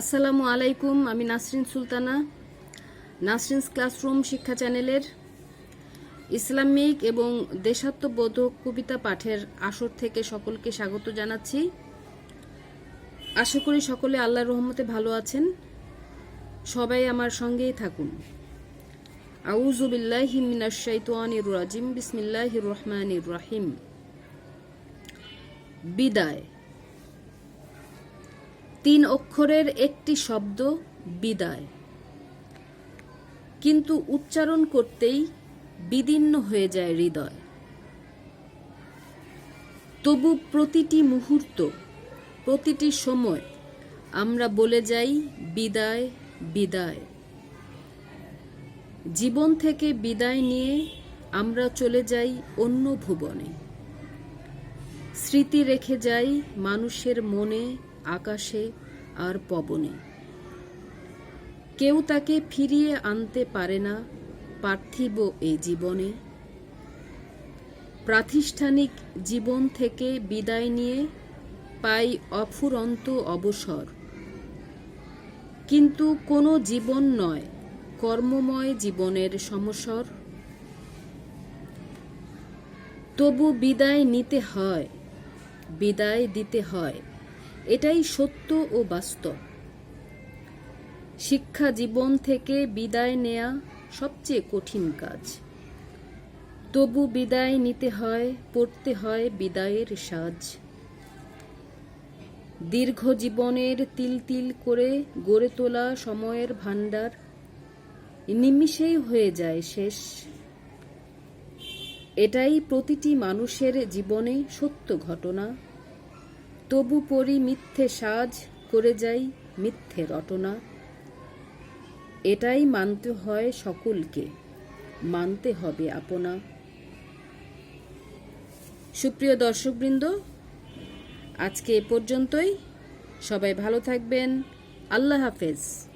আসসালামু আলাইকুম, আমি নাসরিন সুলতানা। নাসরিনস ক্লাসরুম শিক্ষা চ্যানেলের ইসলামিক এবং দেশাত্মবোধক কবিতা পাঠের আসর থেকে সকলকে স্বাগত জানাচ্ছি। আশা করি সকলে আল্লাহর রহমতে ভালো আছেন। সবাই আমার সঙ্গেই থাকুন। আউজুবিল্লাহি মিনাশ শাইতানির রাজিম, বিসমিল্লাহির রহমানির রহিম। বিদায়। তিন অক্ষরের একটি শব্দ, বিদায়। কিন্তু উচ্চারণ করতেই বিদীর্ণ হয়ে যায় হৃদয়। তবু প্রতিটি মুহূর্ত, প্রতিটি সময় আমরা বলে যাই, বিদায় বিদায়। জীবন থেকে বিদায় নিয়ে আমরা চলে যাই অন্য ভুবনে। স্মৃতি রেখে যাই মানুষের মনে আকাশে আর পবনে। কেউ তাকে ফিরিয়ে আনতে পারে না পার্থিব এ জীবনে। প্রাতিষ্ঠানিক জীবন থেকে বিদায় নিয়ে পাই অফুরন্ত অবসর। কিন্তু কোনো জীবন নয়, কর্মময় জীবনের সমস্বর তবু বিদায় নিতে হয়, বিদায় দিতে হয়। এটাই সত্য ও বাস্তব। শিক্ষা জীবন থেকে বিদায় নেয়া সবচেয়ে কঠিন কাজ। তবু বিদায় নিতে হয়, পড়তে হয় বিদায়ের সাজ। দীর্ঘ জীবনের তিল তিল করে গড়ে তোলা সময়ের ভাণ্ডার নিমিষেই হয়ে যায় শেষ। এটাই প্রতিটি মানুষের জীবনে সত্য ঘটনা। তবু পরি মিথ্যে সাজ, করে যাই মিথ্যে রটনা। এটাই মানতে হয় সকলকে, মানতে হবে আপনা। সুপ্রিয় দর্শকবৃন্দ, আজকে এ পর্যন্তই। সবাই ভালো থাকবেন। আল্লাহ হাফেজ।